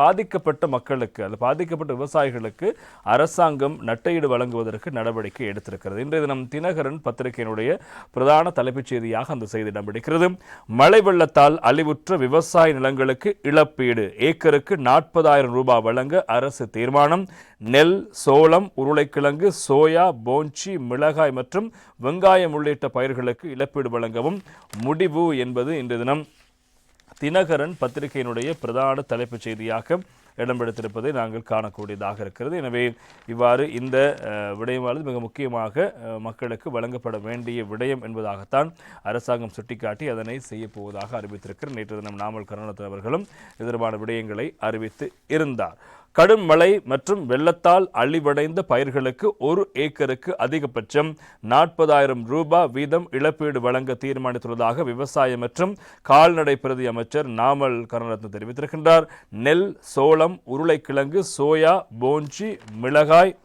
பாதிக்கப்பட்ட மக்களுக்கு அல்லது பாதிக்கப்பட்ட விவசாயிகளுக்கு அரசாங்கம் நட்டையீடு வழங்குவதற்கு நடவடிக்கை எடுத்திருக்கிறது. இன்றைய தினம் தினகரன் பத்திரிகையினுடைய பிரதான தலைப்புச் செய்தியாக அந்த செய்தி இடம்பிடிக்கிறது மழை வெள்ளத்தால் அழிவுற்ற விவசாய நிலங்களுக்கு இழப்பீடு. ஏக்கருக்கு நாற்பதாயிரம் ரூபாய் வழங்க அரசு தீர்மானம். நெல் சோளம் உருளைக்கிழங்கு சோயா போஞ்சி மிளகாய் மற்றும் வெங்காயம் உள்ளிட்ட பயிர்களுக்கு இழப்பீடு வழங்கவும் முடிவு என்பது இன்றைய தினம் தினகரன் பத்திரிகையினுடைய பிரதான தலைப்புச் செய்தியாக இடம்பெடுத்திருப்பதை நாங்கள் காணக்கூடியதாக இருக்கிறது. எனவே இவ்வாறு இந்த விடயமானது மிக முக்கியமாக மக்களுக்கு வழங்கப்பட வேண்டிய விடயம் என்பதாகத்தான் அரசாங்கம் சுட்டிக்காட்டி அதனை செய்யப்போவதாக போவதாக நேற்று தினம் நாமல் கருணாநாதன் அவர்களும் இதற்கான விடயங்களை அறிவித்து இருந்தார். கடும் மழை மற்றும் வெள்ளத்தால் அழிவடைந்த பயிர்களுக்கு ஒரு ஏக்கருக்கு அதிகபட்சம் நாற்பதாயிரம் ரூபாய் வீதம் இழப்பீடு வழங்க தீர்மானித்துள்ளதாக விவசாய மற்றும் கால்நடை பிரதி அமைச்சர் நாமல் கருணரத்ன தெரிவித்திருக்கின்றார். நெல் சோளம் உருளைக்கிழங்கு சோயா போஞ்சி மிளகாய்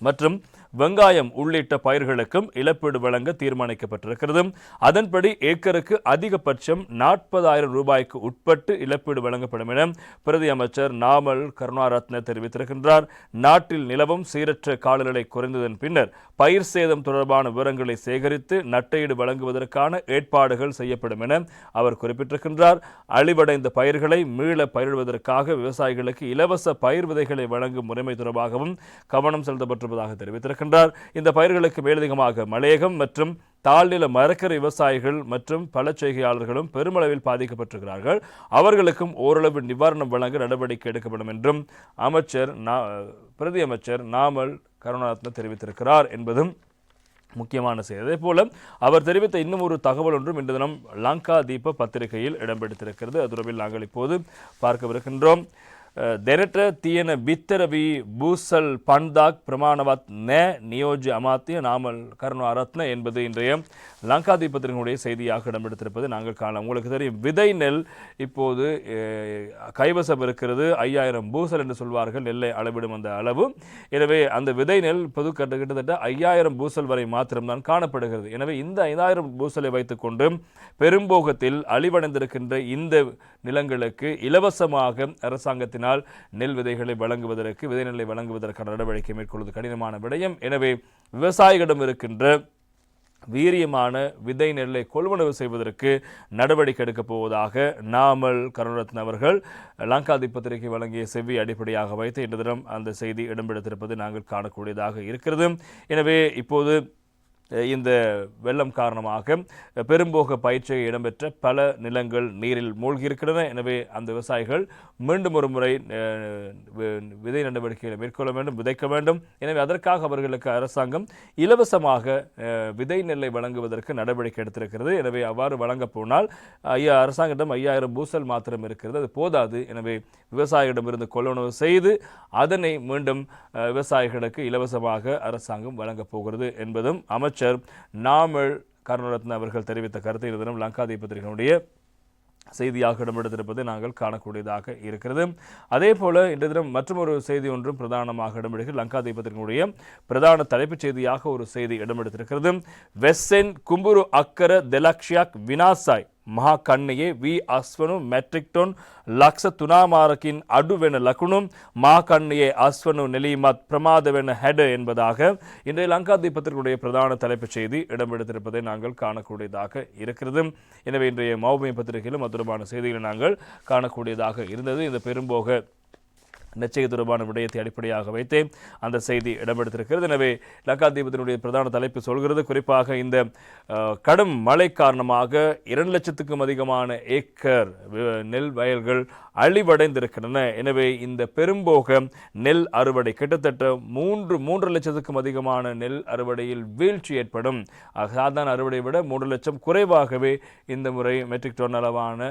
மற்றும் வெங்காயம் உள்ளிட்ட பயிர்களுக்கும் இழப்பீடு வழங்க தீர்மானிக்கப்பட்டிருக்கிறது. அதன்படி ஏக்கருக்கு அதிகபட்சம் நாற்பதாயிரம் ரூபாய்க்கு உட்பட்டு இழப்பீடு வழங்கப்படும் என பிரதி அமைச்சர் நாமல் கருணாரத்ன தெரிவித்திருக்கின்றார். நாட்டில் நிலவும் சீரற்ற காலநிலை குறைந்ததன் பின்னர் பயிர் சேதம் தொடர்பான விவரங்களை சேகரித்து நட்டையீடு வழங்குவதற்கான ஏற்பாடுகள் செய்யப்படும் என அவர் குறிப்பிட்டிருக்கின்றார். அழிவடைந்த பயிர்களை மீள பயிரிடுவதற்காக விவசாயிகளுக்கு இலவச பயிர் விதைகளை வழங்கும் முறைமை தொடர்பாகவும் கவனம் செலுத்தப்பட்டிருப்பதாக தெரிவித்திருக்கின்றார் இந்த பயிர்களுக்கு மேலதிகமாக மலையகம் மற்றும் தாழ்நில மரக்கரை விவசாயிகள் மற்றும் பல செய்கையாளர்களும் பெருமளவில் பாதிக்கப்பட்டிருக்கிறார்கள். அவர்களுக்கும் ஓரளவு நிவாரணம் வழங்க நடவடிக்கை எடுக்கப்படும் என்றும் அமைச்சர் பிரதி அமைச்சர் நாமல் கருணாரத்ன தெரிவித்திருக்கிறார் என்பதும் முக்கியமான செய்தி. அதே போல அவர் தெரிவித்த இன்னும் ஒரு தகவல் ஒன்றும் இன்று தினம் லங்கா தீப பத்திரிகையில் இடம்பெடுத்திருக்கிறது அது தொடர்பில் நாங்கள் இப்போது பார்க்கவிருக்கின்றோம். அஹ், දෙරට තියෙන බිත්තරවී பூசல் பண்டாக் பிரமாணவத் ந நியோஜ்ய அமாத்திய நாமல் கருணாரத்ன என்பது இன்றைய லங்காதீபத்தினுடைய செய்தியாக இடம்பெடுத்திருப்பது நாங்கள் காணலாம் உங்களுக்கு தெரியும் விதை நெல் இப்போது அஹ், கைவசம் இருக்கிறது ஐயாயிரம் பூசல் என்று சொல்வார்கள் நெல்லை அளவிடும் அந்த அளவு எனவே அந்த விதை நெல் பொது கட்ட கிட்டத்தட்ட ஐயாயிரம் பூசல் வரை மாத்திரம்தான் காணப்படுகிறது எனவே இந்த ஐந்தாயிரம் பூசலை வைத்துக்கொண்டு பெரும்போகத்தில் அழிவடைந்திருக்கின்ற இந்த நிலங்களுக்கு இலவசமாக அரசாங்கத்தினால் நெல் விதைகளை வழங்குவதற்கு விதை வழங்குவதற்கான நடவடிக்கை மேற்கொள்வது கடினமான விடயம். எனவே விவசாயிகளிடம் இருக்கின்ற வீரியமான விதை நெல்லை கொள்வனவு செய்வதற்கு நடவடிக்கை எடுக்கப் போவதாக நாமல் கருணரத்ன அவர்கள் லங்காதி பத்திரிகை வழங்கிய செவ்வி அடிப்படையாக வைத்து இன்று தினம் அந்த செய்தி இடம்பெடுத்திருப்பது நாங்கள் காணக்கூடியதாக இருக்கிறது. எனவே இப்போது இந்த வெள்ளம் காரணமாக பெரும்போக பயிற்சியை இடம்பெற்ற பல நிலங்கள் நீரில் மூழ்கியிருக்கின்றன. எனவே அந்த விவசாயிகள் மீண்டும் ஒரு முறை விதை நடவடிக்கைகளை மேற்கொள்ள வேண்டும் விதைக்க வேண்டும். எனவே அதற்காக அவர்களுக்கு அரசாங்கம் இலவசமாக விதை நெல்லை வழங்குவதற்கு நடவடிக்கை எடுத்திருக்கிறது. எனவே அவ்வாறு வழங்க போனால் ஐயா அரசாங்கத்திடம் ஐயாயிரம் பூசல் மாத்திரம் இருக்கிறது. அது போதாது. எனவே விவசாயிகளிடமிருந்து கொள்வனவு செய்து அதனை மீண்டும் விவசாயிகளுக்கு இலவசமாக அரசாங்கம் வழங்கப் போகிறது என்பதும் அமைச்சர் நாமல் கருணரத்ன அவர்கள் தெரிவித்த கருத்தை இந்த தினம் லங்காதீபத்திரிகளுடைய செய்தியாக இடம்பெடுத்திருப்பதை நாங்கள் காணக்கூடியதாக இருக்கிறது. அதே போல இன்றைய தினம் மற்றொரு செய்தி ஒன்றும் பிரதானமாக இடம்பெடுகிறது லங்கா தீபத்தினுடைய பிரதான தலைப்புச் செய்தியாக ஒரு செய்தி இடம்பெடுத்திருக்கிறது. வெஸ்ஸென் கும்புரு அக்கர தெலக்ஷியாக் வினாசாய் මහා කන්නයේ වී අස්වනු මැට්‍රික්ටොන් ලක්ෂ තුනාමාරකින් අඩු වෙන ලකුණු මා කන්නයේ අස්වනු நெலிமத் பிரமாத வென ஹெட என்பதாக இன்றைய லங்கா தீபத்திற்குடைய பிரதான தலைப்புச் செய்தி இடம்பெடுத்திருப்பதை நாங்கள் காணக்கூடியதாக இருக்கிறது எனவே இன்றைய மௌமிய பத்திரிகையிலும் அது தொடர்பான செய்திகளை நாங்கள் காணக்கூடியதாக இருந்தது இந்த பெரும்போக நிச்சய தொடர்பான விடயத்தை அடிப்படையாக வைத்தே அந்த செய்தி இடம்பெடுத்திருக்கிறது எனவே லக்காதீபத்தினுடைய பிரதான தலைப்பு சொல்கிறது குறிப்பாக இந்த அஹ், கடும் மழை காரணமாக இரண்டு லட்சத்துக்கும் அதிகமான ஏக்கர் நெல் வயல்கள் அழிவடைந்திருக்கின்றன. எனவே இந்த பெரும்போக நெல் அறுவடை கிட்டத்தட்ட மூன்று மூன்று லட்சத்துக்கும் அதிகமான நெல் அறுவடையில் வீழ்ச்சி ஏற்படும். சாதாரண அறுவடை விட மூன்று லட்சம் குறைவாகவே இந்த முறை மெட்ரிக் டன் அளவான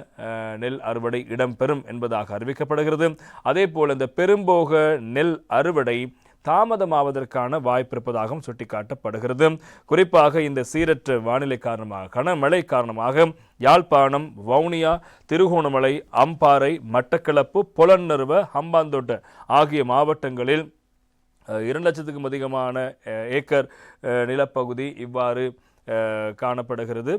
நெல் அறுவடை இடம்பெறும் என்பதாக அறிவிக்கப்படுகிறது. அதே போல் இந்த பெரும்போக நெல் அறுவடை தாமதமாவதற்கான வாய்ப்பிருப்பதாகவும் சுட்டிக்காட்டப்படுகிறது. குறிப்பாக இந்த சீரற்ற வானிலை காரணமாக கனமழை காரணமாக யாழ்ப்பாணம் வவுனியா திருகோணமலை அம்பாறை மட்டக்களப்பு பொலன்னறுவ ஹம்பாந்தோட்ட ஆகிய மாவட்டங்களில் இரண்டு லட்சத்துக்கும் அதிகமான ஏக்கர் நிலப்பகுதி இவ்வாறு காணப்படுகிறது.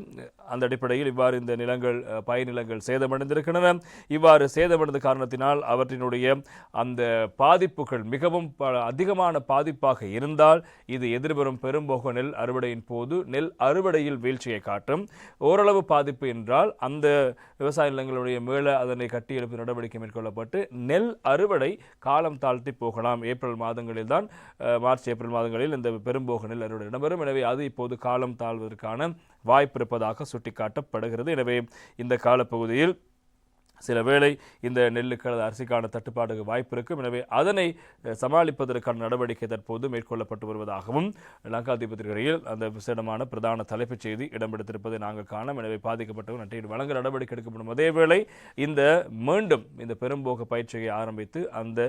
அந்த அடிப்படையில் இவ்வாறு இந்த நிலங்கள் பயிர் நிலங்கள் சேதமடைந்திருக்கின்றன. இவ்வாறு சேதமடைந்த காரணத்தினால் அவற்றினுடைய அந்த பாதிப்புகள் மிகவும் அதிகமான பாதிப்பாக இருந்தால் இது எதிர்வரும் பெரும்போக நெல் அறுவடையின் போது நெல் அறுவடையில் வீழ்ச்சியை காட்டும். ஓரளவு பாதிப்பு என்றால் அந்த விவசாய நிலங்களுடைய மேல அதனை கட்டியெழுப்பு நடவடிக்கை மேற்கொள்ளப்பட்டு நெல் அறுவடை காலம் தாழ்த்தி போகலாம். ஏப்ரல் மாதங்களில் தான் மார்ச் ஏப்ரல் மாதங்களில் இந்த பெரும்போக நெல் அறுவடை இடம்பெறும். எனவே அது இப்போது காலம் தாழ்வதற்கான வாய்ப்பு இருப்பதாக சுட்டிக்காட்டப்படுகிறது. எனவே இந்த காலப்பகுதியில் சில வேளை இந்த நெல்லுக்கு அல்லது அரிசிக்கான தட்டுப்பாடுக்கு வாய்ப்பு இருக்கும். எனவே அதனை சமாளிப்பதற்கான நடவடிக்கை தற்போது மேற்கொள்ளப்பட்டு வருவதாகவும் லங்காதிபத்திரிகையில் அந்த விசேடமான பிரதான தலைப்புச் செய்தி இடம்பெடுத்திருப்பதை நாங்கள் காணோம். எனவே பாதிக்கப்பட்டவர் நட்டையீடு வழங்க நடவடிக்கை எடுக்கப்படும். அதேவேளை இந்த மீண்டும் இந்த பெரும்போக பயிற்சியை ஆரம்பித்து அந்த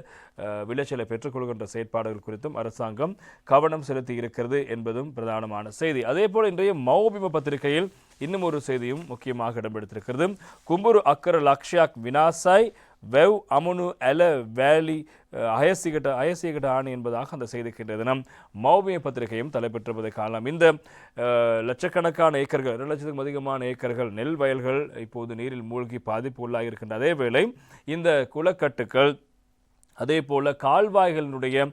விளைச்சலை பெற்றுக்கொள்கின்ற செயற்பாடுகள் குறித்தும் அரசாங்கம் கவனம் செலுத்தி இருக்கிறது என்பதும் பிரதானமான செய்தி. அதேபோல் இன்றைய மௌபிம பத்திரிகையில் இன்னும் ஒரு செய்தியும் முக்கியமாக இடம்பெடுத்திருக்கிறது கும்புரு அக்கர லக்ஷயாக் வினாசாய் வெவ் அமுனு எல வேலி அயசிகட்ட அயசிகட்ட ஆணி என்பதாக அந்த செய்திக்கின்ற தினம் மௌபிய பத்திரிகையும் தலைப்பெற்றிருப்பதை காணலாம். இந்த லட்சக்கணக்கான ஏக்கர்கள் இரண்டு லட்சத்துக்கும் அதிகமான ஏக்கர்கள் நெல் வயல்கள் இப்போது நீரில் மூழ்கி பாதிப்பு உள்ளாகியிருக்கின்ற அதே வேளை இந்த குளக்கட்டுக்கள் அதே போல் கால்வாய்களினுடைய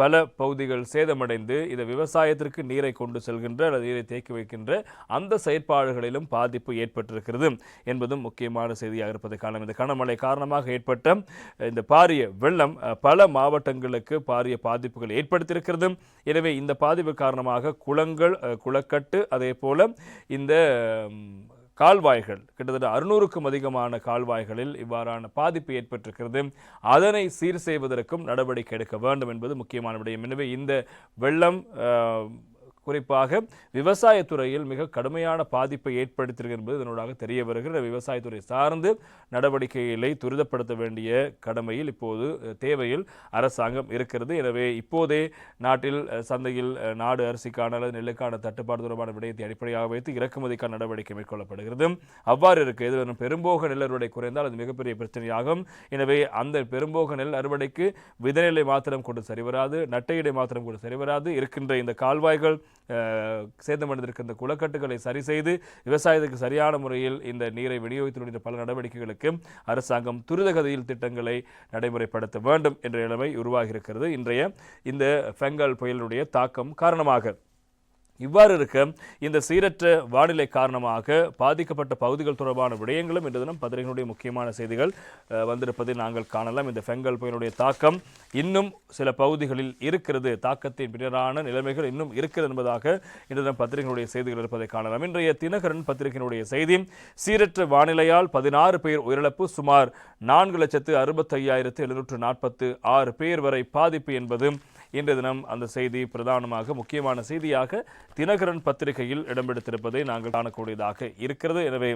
பல பகுதிகள் சேதமடைந்து இதை விவசாயத்திற்கு நீரை கொண்டு செல்கின்ற அல்லது நீரை தேக்கி வைக்கின்ற அந்த செயற்பாடுகளிலும் பாதிப்பு ஏற்பட்டிருக்கிறது என்பதும் முக்கியமான செய்தியாக இருப்பதை காணலாம். இந்த கனமழை காரணமாக ஏற்பட்ட இந்த பாரிய வெள்ளம் பல மாவட்டங்களுக்கு பாரிய பாதிப்புகள் ஏற்படுத்தியிருக்கிறது. எனவே இந்த பாதிப்பு காரணமாக குளங்கள் குளக்கட்டு அதே போல் இந்த கால்வாய்கள் கிட்டத்தட்ட அறுநூறுக்கும் அதிகமான கால்வாய்களில் இவ்வாறான பாதிப்பு ஏற்பட்டிருக்கிறது. அதனை சீர் செய்வதற்கும் நடவடிக்கை எடுக்க வேண்டும் என்பது முக்கியமான விடயம். எனவே இந்த வெள்ளம் குறிப்பாக விவசாயத்துறையில் மிக கடுமையான பாதிப்பை ஏற்படுத்தியிருக்கிறது என்பது இதனூடாக தெரிய வருகிற விவசாயத்துறை சார்ந்து நடவடிக்கைகளை துரிதப்படுத்த வேண்டிய கடமையில் இப்போது தேவையில் அரசாங்கம் இருக்கிறது. எனவே இப்போதே நாட்டில் சந்தையில் நாடு அரிசிக்கான அல்லது நெல்லுக்கான தட்டுப்பாடு தொடர்பான விடயத்தை அடிப்படையாக வைத்து இறக்குமதிக்கான நடவடிக்கை மேற்கொள்ளப்படுகிறது. அவ்வாறு இருக்கு. இது பெரும்போக நெல் அறுவடை குறைந்தால் அது மிகப்பெரிய பிரச்சனையாகும். எனவே அந்த பெரும்போக நெல் அறுவடைக்கு விதைநிலை மாத்திரம் கொண்டு சரிவராது நட்டையிடை மாத்திரம் கொண்டு சரிவராது இருக்கின்ற இந்த கால்வாய்கள் சேதமடைந்திருக்கின்ற குளக்கட்டுகளை சரி செய்து விவசாயத்துக்கு சரியான முறையில் இந்த நீரை விநியோகித்துள்ள பல நடவடிக்கைகளுக்கு அரசாங்கம் துரிதகதியில் திட்டங்களை நடைமுறைப்படுத்த வேண்டும் என்ற நிலைமை உருவாகியிருக்கிறது. இன்றைய இந்த ஃபெங்கல் புயலுடைய தாக்கம் காரணமாக. இவ்வாறு இருக்க இந்த சீரற்ற வானிலை காரணமாக பாதிக்கப்பட்ட பகுதிகள் தொடர்பான விடயங்களும் இன்று தினம் பத்திரிகையினுடைய முக்கியமான செய்திகள் வந்திருப்பதை நாங்கள் காணலாம். இந்த ஃபெங்கல் புயலுடைய தாக்கம் இன்னும் சில பகுதிகளில் இருக்கிறது. தாக்கத்தின் பின்னரான நிலைமைகள் இன்னும் இருக்கிறது என்பதாக இன்று தினம் பத்திரிகையினுடைய செய்திகள் இருப்பதை காணலாம். இன்றைய தினகரன் பத்திரிகையினுடைய செய்தி சீரற்ற வானிலையால் பதினாறு பேர் உயிரிழப்பு சுமார் நான்கு லட்சத்து அறுபத்தையாயிரத்து எழுநூற்று நாற்பத்து ஆறு பேர் வரை பாதிப்பு என்பது இன்றைய தினம் அந்த செய்தி பிரதானமாக முக்கியமான செய்தியாக தினகரன் பத்திரிகையில் இடம்பெடுத்திருப்பதை நாங்கள் காணக்கூடியதாக இருக்கிறது. எனவே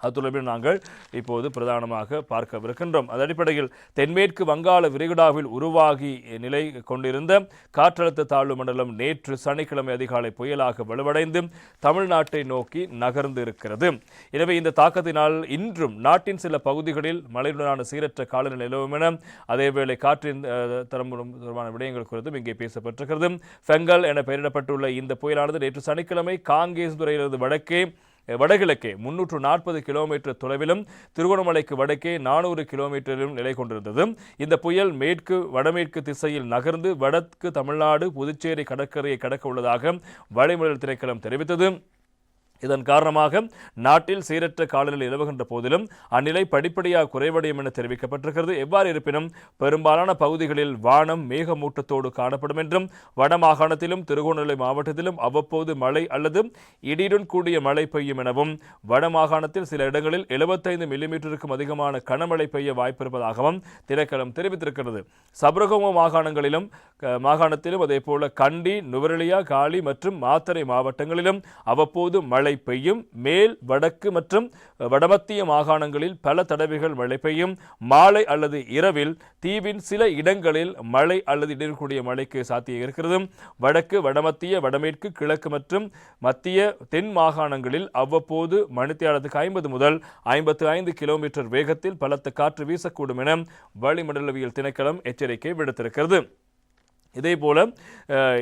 அது தொடர்பில் நாங்கள் இப்போது பிரதானமாக பார்க்கவிருக்கின்றோம். அது அடிப்படையில் தென்மேற்கு வங்காள விரிகுடாவில் உருவாகி நிலை கொண்டிருந்த காற்றழுத்த தாழ்வு மண்டலம் நேற்று சனிக்கிழமை அதிகாலை புயலாக வலுவடைந்து தமிழ்நாட்டை நோக்கி நகர்ந்து இருக்கிறது எனவே இந்த தாக்கத்தினால் இன்றும் நாட்டின் சில பகுதிகளில் மழையுடனான சீரற்ற காலநிலை நிலவும் என அதேவேளை காற்றின் அஹ், தரம் தொடர்பான விடயங்கள் குறித்தும் இங்கே பேசப்பட்டிருக்கிறது. ஃபெங்கல் என பெயரிடப்பட்டுள்ள இந்த புயலானது நேற்று சனிக்கிழமை காங்கேஸ்துறையிலிருந்து வடக்கே வடகிழக்கே முன்னூற்று நாற்பது கிலோமீட்டர் தொலைவிலும் திருகோணமலைக்கு வடக்கே நானூறு கிலோமீட்டரிலும் நிலை கொண்டிருந்தது. இந்த புயல் மேற்கு வடமேற்கு திசையில் நகர்ந்து வடக்கு தமிழ்நாடு புதுச்சேரி கடற்கரையை கடக்க உள்ளதாக வளிமண்டல திணைக்களம் தெரிவித்தது. இதன் காரணமாக நாட்டில் சீரற்ற காலநிலை நிலவுகின்ற போதிலும் அந்நிலை படிப்படியாக குறைவடையும் என தெரிவிக்கப்பட்டிருக்கிறது. எவ்வாறு இருப்பினும் பெரும்பாலான பகுதிகளில் வானம் மேகமூட்டத்தோடு காணப்படும் என்றும் வடமாகாணத்திலும் திருகோணமலை மாவட்டத்திலும் அவ்வப்போது மழை அல்லது இடியுடன் கூடிய மழை பெய்யும் எனவும் வடமாகாணத்தில் சில இடங்களில் 75 மில்லிமீட்டருக்கும் அதிகமான கனமழை பெய்ய வாய்ப்பிருப்பதாகவும் திணைக்களம் தெரிவித்திருக்கிறது. சபரகோம மாகாணங்களிலும் க- மாகாணத்திலும் அதே போல கண்டி நுவரெலியா காலி மற்றும் மாத்தரை மாவட்டங்களிலும் அவ்வப்போது மழை பெய்யும். மேல் வடக்கு மற்றும் வடமத்திய மாகாணங்களில் பல தடவைகள் மழை பெய்யும். மாலை அல்லது இரவில் தீவின் சில இடங்களில் மழை அல்லது இடர்கூடிய மழைக்கு சாத்தியம் இருக்கிறது. வடக்கு வடமத்திய வடமேற்கு கிழக்கு மற்றும் மத்திய தென் மாகாணங்களில் அவ்வப்போது மணித்தியாலத்துக்கு ஐம்பது முதல் ஐம்பத்து ஐந்து கிலோமீட்டர் வேகத்தில் பலத்த காற்று வீசக்கூடும் என வளிமண்டலவியல் திணைக்களம் எச்சரிக்கை விடுத்திருக்கிறது. இதே போல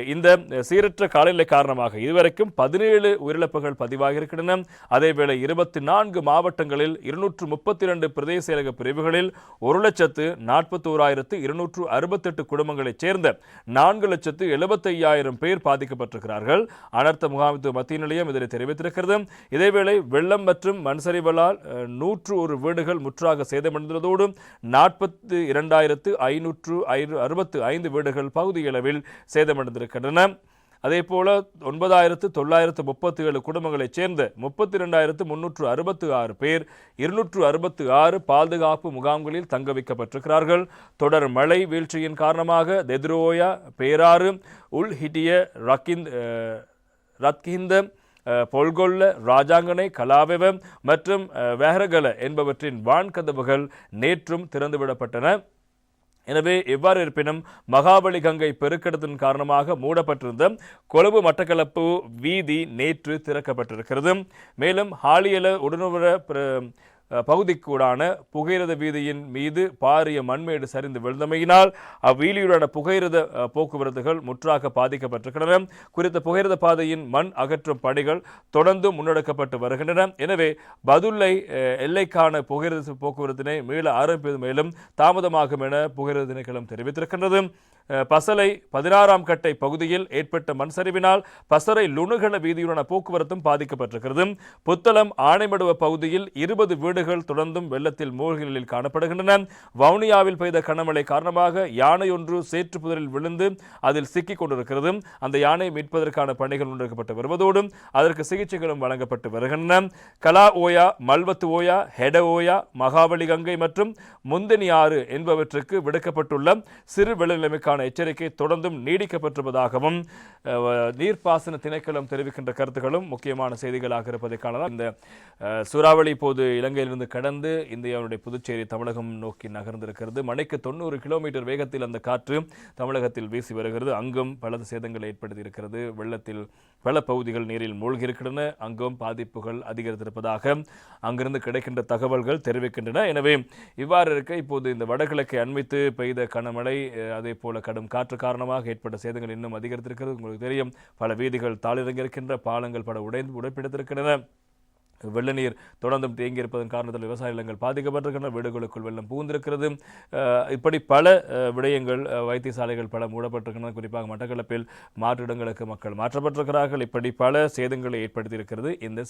இந்த சீரற்ற காலநிலை காரணமாக இதுவரைக்கும் பதினேழு உயிரிழப்புகள் பதிவாக இருக்கின்றன. அதேவேளை இருபத்தி நான்கு மாவட்டங்களில் இருநூற்று முப்பத்தி இரண்டு பிரதேச செயலக பிரிவுகளில் ஒரு லட்சத்து நாற்பத்தோராயிரத்து இருநூற்று அறுபத்தெட்டு குடும்பங்களைச் சேர்ந்த நான்கு லட்சத்து எழுபத்தையாயிரம் பேர் பாதிக்கப்பட்டிருக்கிறார்கள். அனர்த்த முகாமித்துவ மத்திய நிலையம் இதனை தெரிவித்திருக்கிறது. இதேவேளை வெள்ளம் மற்றும் மண்சரிவலால் நூற்று ஒரு வீடுகள் முற்றாக சேதமடைந்துள்ளதோடு நாற்பத்தி இரண்டாயிரத்து ஐநூற்று ஐ- அறுபத்து ஐந்து வீடுகள் பகுதியளவில் சேதமடைந்திருக்கின்றன. அதே போல ஒன்பதாயிரத்து தொள்ளாயிரத்து முப்பத்தி ஏழு குடும்பங்களைச் சேர்ந்த முப்பத்தி ரெண்டாயிரத்து முன்னூற்று அறுபத்து ஆறு பேர் இருநூற்று அறுபத்து ஆறு பாதுகாப்பு முகாம்களில் தங்க வைக்கப்பட்டிருக்கிறார்கள் தொடர் மழை வீழ்ச்சியின் காரணமாக தெத்ரோயா பேராறு உல் ஹிட்டிய ரக்கிந்த் ரத்கிந்த பொல்கொல்ல ராஜாங்கனை கலாவெவ மற்றும் அஹ், வேஹரகல என்பவற்றின் வான்கதவுகள் நேற்றும் திறந்துவிடப்பட்டன. எனவே எவ்வாறு இருப்பினும் மகாபலி கங்கை பெருக்கெடுத்தின் காரணமாக மூடப்பட்டிருந்த கொழும்பு மட்டக்களப்பு வீதி நேற்று திறக்கப்பட்டிருக்கிறது. மேலும் ஹாலியல உடனுற பகுதிக்கூடான புகையிரத வீதியின் மீது பாரிய மண்மேடு சரிந்து விழுந்தமையினால் அவ்வீதியுடான புகையிரத போக்குவரத்துகள் முற்றாக பாதிக்கப்பட்டிருக்கின்றன. குறித்த புகையிரத பாதையின் மண் அகற்றும் பணிகள் தொடர்ந்து முன்னெடுக்கப்பட்டு வருகின்றன. எனவே பதுல்லை எல்லைக்கான புகையிரத போக்குவரத்தினை மீள ஆரம்பிப்பது மேலும் தாமதமாகும் என புகையிரத திணைக்களம் தெரிவித்திருக்கின்றது. பசலை பதினாறாம் கட்டை பகுதியில் ஏற்பட்ட மண் சரிவினால் பசறை லுணுகல வீதியுடனான போக்குவரத்தும் பாதிக்கப்பட்டிருக்கிறது. புத்தளம் ஆனைமடுவ பகுதியில் இருபது வீடுகள் தொடர்ந்தும் வெள்ளத்தில் மூழ்கி நிலையில் காணப்படுகின்றன. வவுனியாவில் பெய்த கனமழை காரணமாக யானை ஒன்று சேற்று புதரில் விழுந்து அதில் சிக்கிக் கொண்டிருக்கிறது. அந்த யானை மீட்பதற்கான பணிகள் முன்னெடுக்கப்பட்டு வருவதோடு அதற்கு சிகிச்சைகளும் வழங்கப்பட்டு வருகின்றன. கலா ஓயா மல்வத்து ஓயா ஹெட ஓயா மகாபலி கங்கை மற்றும் முந்தனி ஆறு என்பவற்றுக்கு விடுக்கப்பட்டுள்ள சிறு வெள்ள நிலைமைக்கான தொடர்பான எச்சரிக்கை தொடர்ந்தும் நீடிக்கப்பட்டிருப்பதாகவும் நீர்ப்பாசன திணைக்களம் தெரிவிக்கின்ற கருத்துக்களும் முக்கியமான செய்திகளாக இருப்பதை காணலாம். இந்த சூறாவளி போது இலங்கையிலிருந்து கடந்து இந்தியாவுடைய புதுச்சேரி தமிழகம் நோக்கி நகர்ந்திருக்கிறது. மணிக்கு தொண்ணூறு கிலோமீட்டர் வேகத்தில் அந்த காற்று தமிழகத்தில் வீசி வருகிறது. அங்கும் பல சேதங்களை ஏற்படுத்தியிருக்கிறது. வெள்ளத்தில் பல பகுதிகள் நீரில் மூழ்கியிருக்கின்றன. அங்கும் பாதிப்புகள் அதிகரித்திருப்பதாக அங்கிருந்து கிடைக்கின்ற தகவல்கள் தெரிவிக்கின்றன. எனவே இவ்வாறு இருக்க இப்போது இந்த வடகிழக்கை அண்மித்து பெய்த கனமழை அதே போல கடும் காற்று காரணமாக ஏற்பட்ட சேதங்கள் இன்னும் அதிகரித்திருக்கிறது. உங்களுக்கு தெரியும் பல வீதிகள் தாளிறங்கியிருக்கின்ற பாலங்கள் பல உடைந்து உடைப்பிடித்திருக்கின்றன. வெள்ள நீர் தொடர்ந்தும் தேங்கியிருப்பதன் காரணத்தில் விவசாய நிலங்கள் பாதிக்கப்பட்டிருக்கின்றன. வீடுகளுக்குள் வெள்ளம் பூந்திருக்கிறது இப்படி பல விடயங்கள் வைத்தியசாலைகள் பல மூடப்பட்டிருக்கின்றன. குறிப்பாக மட்டக்களப்பில் மாற்று இடங்களுக்கு மக்கள் மாற்றப்பட்டிருக்கிறார்கள். இப்படி பல சேதங்களை ஏற்படுத்தியிருக்கிறது இந்த